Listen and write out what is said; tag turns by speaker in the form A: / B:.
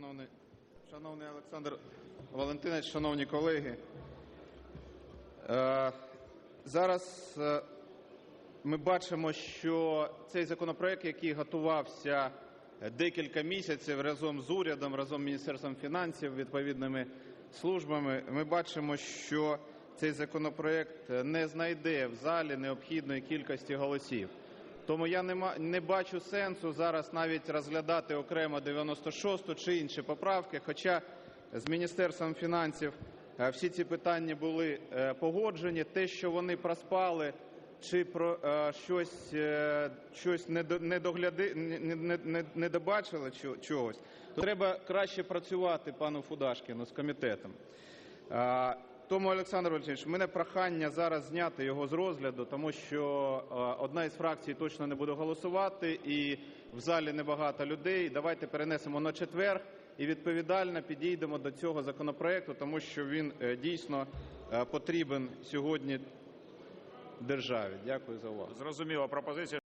A: Шановний, шановний Олександр Валентинович, шановні колеги, е, зараз е, ми бачимо, що цей законопроект, який готувався декілька місяців разом з урядом, разом з Міністерством фінансів, відповідними службами, ми бачимо, що цей законопроект не знайде в залі необхідної кількості голосів. Тому я не бачу сенсу зараз навіть розглядати окремо 96-ту чи інші поправки, хоча з Міністерством фінансів е, всі ці питання були е, погоджені. Те, що вони проспали чи про е, щось, щось не до- не догляди, не, не, не, не добачили чогось, то треба краще працювати пану Фудашкіну з комітетом. Тому, Олександр в мене прохання зараз зняти його з розгляду, тому що е, одна із фракцій точно не буде голосувати, і в залі небагато людей. Давайте перенесемо на четвер і відповідально підійдемо до цього законопроекту, тому що він е, дійсно е, потрібен сьогодні державі. Дякую за увагу.
B: Зрозуміла пропозиція.